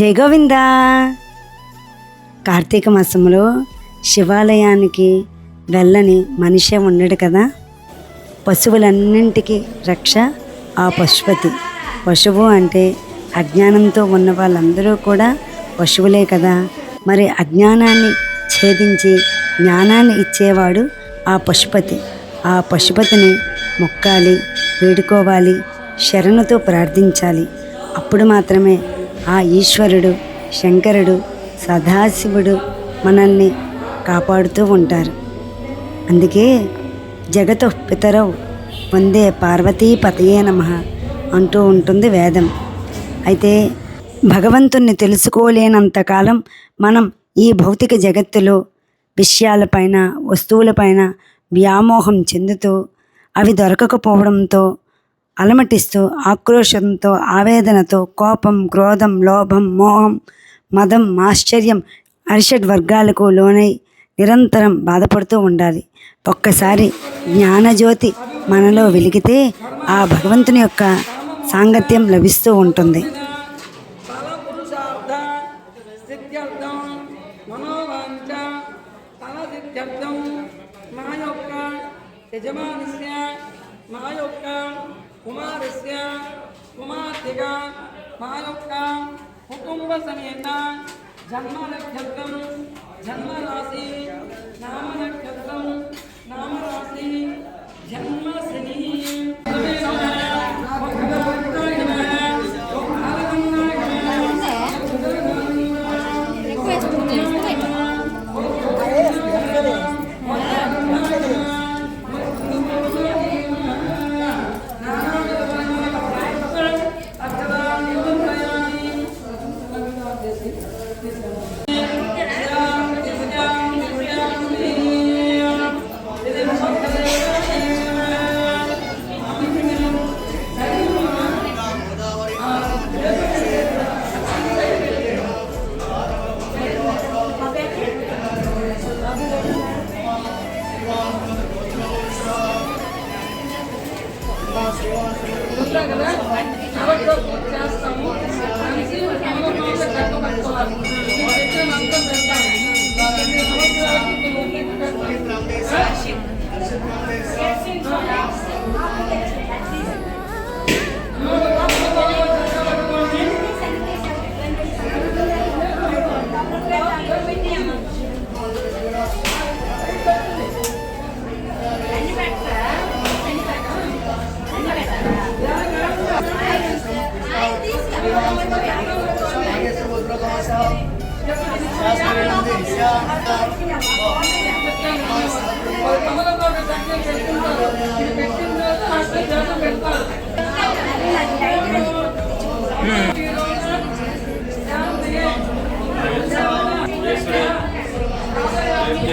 జై గోవింద. కార్తీక మాసంలో శివాలయానికి వెళ్ళని మనిషే ఉండడు కదా. పశువులన్నింటికి రక్ష ఆ పశుపతి. పశువు అంటే అజ్ఞానంతో ఉన్న వాళ్ళందరూ కూడా పశువులే కదా. మరి అజ్ఞానాన్ని ఛేదించి జ్ఞానాన్ని ఇచ్చేవాడు ఆ పశుపతి. ఆ పశుపతిని మొక్కాలి వేడుకోవాలి శరణుతో ప్రార్థించాలి. అప్పుడు మాత్రమే ఆ ఈశ్వరుడు శంకరుడు సదాశివుడు మనల్ని కాపాడుతూ ఉంటారు. అందుకే జగతు పితరవు వందే పార్వతీ పతయే నమ అంటూ ఉంటుంది వేదం. అయితే భగవంతుణ్ణి తెలుసుకోలేనంతకాలం మనం ఈ భౌతిక జగత్తులో విషయాలపైన వస్తువులపైన వ్యామోహం చెందుతూ అవి దొరకకపోవడంతో అలమటిస్తూ ఆక్రోశంతో ఆవేదనతో కోపం క్రోధం లోభం మోహం మదం ఆశ్చర్యం అరిషడ్ వర్గాలకు లోనై నిరంతరం బాధపడుతూ ఉండాలి. ఒక్కసారి జ్ఞానజ్యోతి మనలో వెలిగితే ఆ భగవంతుని యొక్క సాంగత్యం లభిస్తూ ఉంటుంది. మా యొక్క యజమానిస్య మా యొక్క जन्म कुमार्तिका मायुक्ता कुटुम्बसमेता नाम जन्मराशि नाम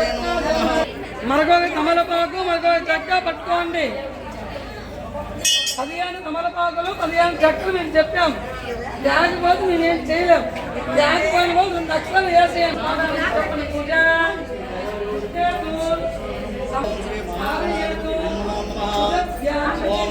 దానం సమృద్ధలేను మరొక తమలపాకు మరొక చెక్క పట్టుకోండి. పదిహేను తమలపాకులు పదిహేను చెక్కలు మేము చెప్పాం. లేకపోతే మేమేం చేయలేం. లేకపోయిన వాళ్ళు రెండు లక్షలు వేసేయండి. చెప్పండి పూజ ఓం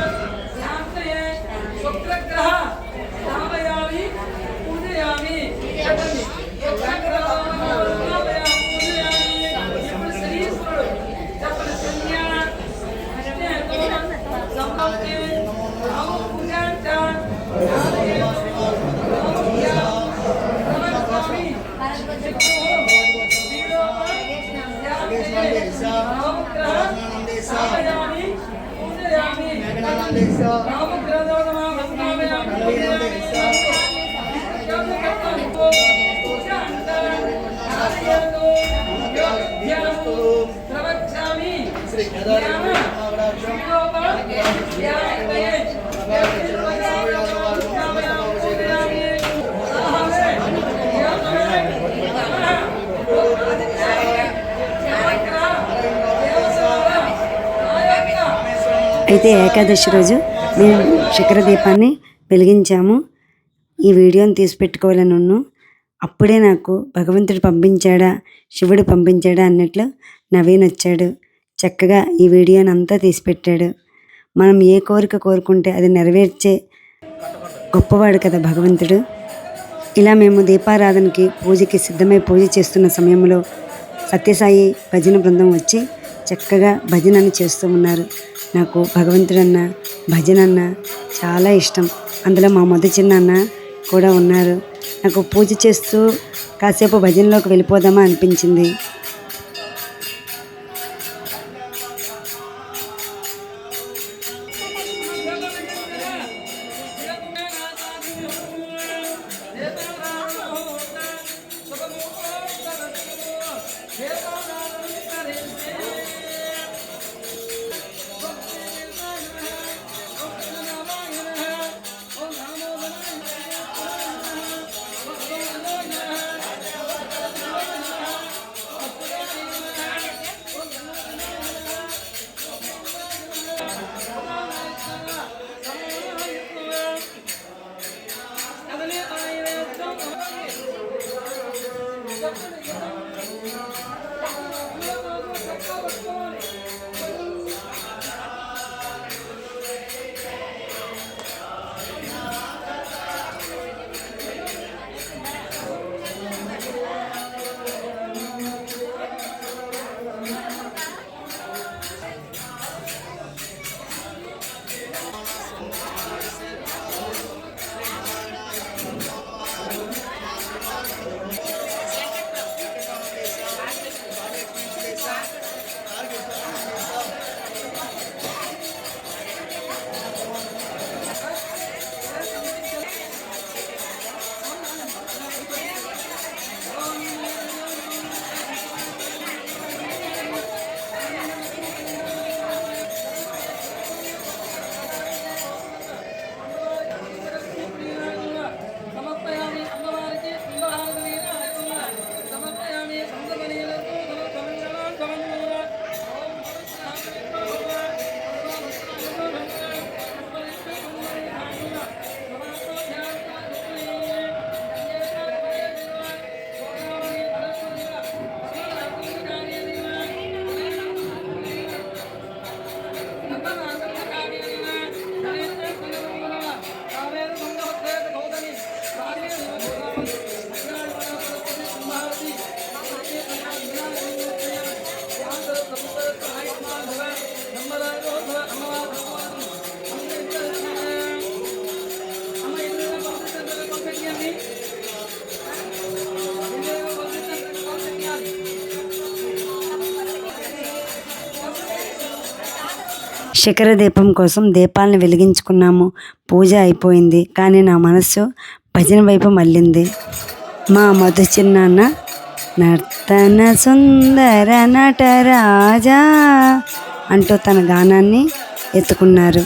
నందేశ రామగ్రహోదమా ప్రవక్ష్యామి కేదారేశ్వర అయితే ఏకాదశి రోజు మేము శిఖర దీపాన్ని వెలిగించాము. ఈ వీడియోని తీసి పెట్టుకోవాలని ఉన్నాను అప్పుడే నాకు భగవంతుడు పంపించాడా శివుడు పంపించాడా అన్నట్లు నవీన్ వచ్చాడు. చక్కగా ఈ వీడియోని అంతా తీసి పెట్టాడు. మనం ఏ కోరిక కోరుకుంటే అది నెరవేర్చే గొప్పవాడు కదా భగవంతుడు. ఇలా మేము దీపారాధనకి పూజకి సిద్ధమై పూజ చేస్తున్న సమయంలో సత్యసాయి భజన బృందం వచ్చి చక్కగా భజనని చేస్తూ ఉన్నారు. నాకు భగవంతుడన్న భజన అన్న చాలా ఇష్టం. అందులో మా మొదటి చిన్న అన్న కూడా ఉన్నారు. నాకు పూజ చేస్తూ కాసేపు భజనలోకి వెళ్ళిపోదామా అనిపించింది. శిఖర దీపం కోసం దీపాలను వెలిగించుకున్నాము. పూజ అయిపోయింది. కానీ నా మనస్సు భజన వైపు మళ్ళింది. మా మధు చిన్నాన్న నర్తన సుందర నటరాజా అంటూ తన గానాన్ని ఎత్తుకున్నారు.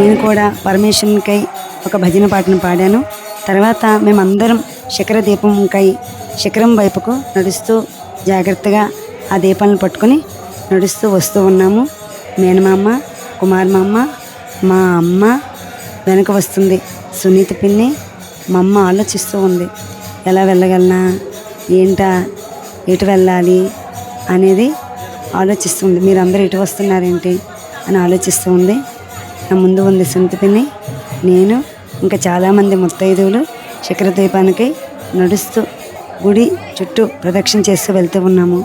నేను కూడా పరమేశ్వరునికై ఒక భజన పాటను పాడాను. తర్వాత మేమందరం శిఖర దీపంకై శిఖరం వైపుకు నడుస్తూ జాగ్రత్తగా ఆ దీపాలను పట్టుకొని నడుస్తూ వస్తూ ఉన్నాము. మేనమామ కుమారమామ మా అమ్మ వెనక వస్తుంది. సునీత పిన్ని మా అమ్మ ఆలోచిస్తూ ఉంది. ఎలా వెళ్ళగలనా? ఏంటా? ఎటు వెళ్ళాలి? అనేది ఆలోచిస్తుంది మీరందరూ ఎటు వస్తున్నారేంటి? అని ఆలోచిస్తూ ఉంది. నా ముందు ఉంది సుంతిపిని నేను ఇంకా చాలామంది ముత్తైదువులు శిఖర దీపానికి నడుస్తూ గుడి చుట్టూ ప్రదక్షిణ చేస్తూ వెళ్తూ ఉన్నాము.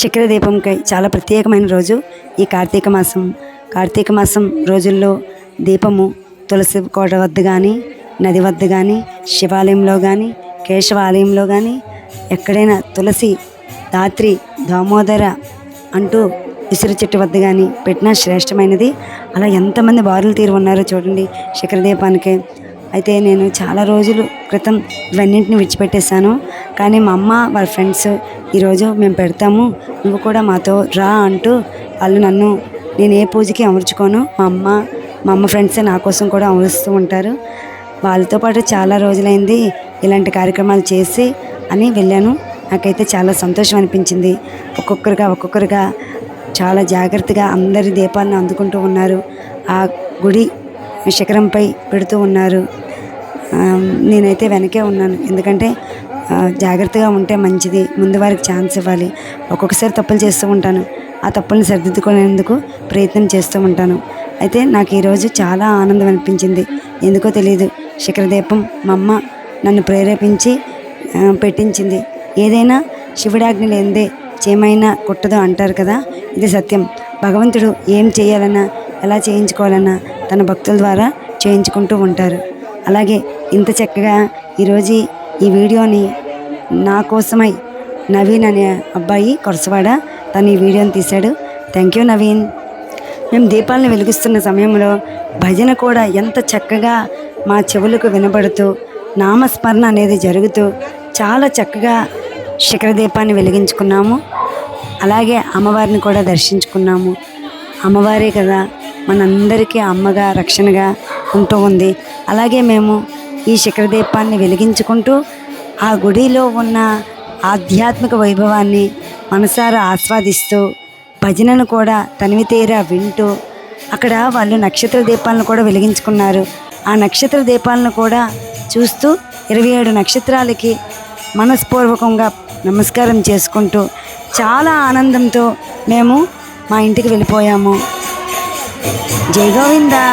శిఖర దీపంకై చాలా ప్రత్యేకమైన రోజు ఈ కార్తీక మాసం. కార్తీక మాసం రోజుల్లో దీపము తులసి కోట వద్ద కానీ నది వద్ద కానీ శివాలయంలో కానీ కేశవాలయంలో కానీ ఎక్కడైనా తులసి దాత్రి దామోదర అంటూ విసిరి చెట్టు వద్ద కానీ పెట్టిన శ్రేష్టమైనది. అలా ఎంతమంది బారులు తీరు ఉన్నారో చూడండి శిఖర దీపానికి అయితే నేను చాలా రోజులు క్రితం ఇవన్నింటిని విడిచిపెట్టేశాను. కానీ మా అమ్మ వాళ్ళ ఫ్రెండ్స్ ఈరోజు మేము పెడతాము నువ్వు కూడా మాతో రా అంటూ వాళ్ళు నన్ను నేను ఏ పూజకి అమర్చుకోను మా అమ్మ మా అమ్మ ఫ్రెండ్సే నా కోసం కూడా అమరుస్తూ ఉంటారు. వాళ్ళతో పాటు చాలా రోజులైంది ఇలాంటి కార్యక్రమాలు చేసి అని వెళ్ళాను. నాకైతే చాలా సంతోషం అనిపించింది. ఒక్కొక్కరుగా ఒక్కొక్కరుగా చాలా జాగ్రత్తగా అందరి దీపాలను అందుకుంటూ ఉన్నారు. ఆ గుడి శిఖరంపై పెడుతూ ఉన్నారు. నేనైతే వెనకే ఉన్నాను. ఎందుకంటే జాగ్రత్తగా ఉంటే మంచిది. ముందు వారికి ఛాన్స్ ఇవ్వాలి. ఒక్కొక్కసారి తప్పులు చేస్తూ ఉంటాను. ఆ తప్పులను సరిదిద్దుకునేందుకు ప్రయత్నం చేస్తూ ఉంటాను. అయితే నాకు ఈరోజు చాలా ఆనందం అనిపించింది. ఎందుకో తెలియదు శిఖర దీపం మా అమ్మ నన్ను ప్రేరేపించి పెట్టించింది. ఏదైనా శివుడాజ్ఞ లేనిదే చేమైనా కుట్టదు అంటారు కదా ఇది సత్యం. భగవంతుడు ఏం చేయాలన్నా ఎలా చేయించుకోవాలన్నా తన భక్తుల ద్వారా చేయించుకుంటూ ఉంటారు. అలాగే ఇంత చక్కగా ఈరోజు ఈ వీడియోని నా కోసమై నవీన్ అనే అబ్బాయి కొరసవాడ తను ఈ వీడియోని తీశాడు. Thank you Naveen. మేము దీపాలను వెలిగిస్తున్న సమయంలో భజన కూడా ఎంత చక్కగా మా చెవులకు వినబడుతూ నామస్మరణ అనేది జరుగుతూ చాలా చక్కగా శిఖర దీపాన్ని వెలిగించుకున్నాము. అలాగే అమ్మవారిని కూడా దర్శించుకున్నాము. అమ్మవారే కదా మనందరికీ అమ్మగా రక్షణగా ఉంటూ ఉంది. అలాగే మేము ఈ శిఖర దీపాన్ని వెలిగించుకుంటూ ఆ గుడిలో ఉన్న ఆధ్యాత్మిక వైభవాన్ని మనసారా ఆస్వాదిస్తూ భజనను కూడా తనివి తీరా వింటూ అక్కడ వాళ్ళు నక్షత్ర దీపాలను కూడా వెలిగించుకున్నారు. ఆ నక్షత్ర దీపాలను కూడా చూస్తూ ఇరవై ఏడు నక్షత్రాలకి మనస్పూర్వకంగా నమస్కారం చేసుకుంటూ చాలా ఆనందంతో మేము మా ఇంటికి వెళ్ళిపోయాము. జై గోవిందా!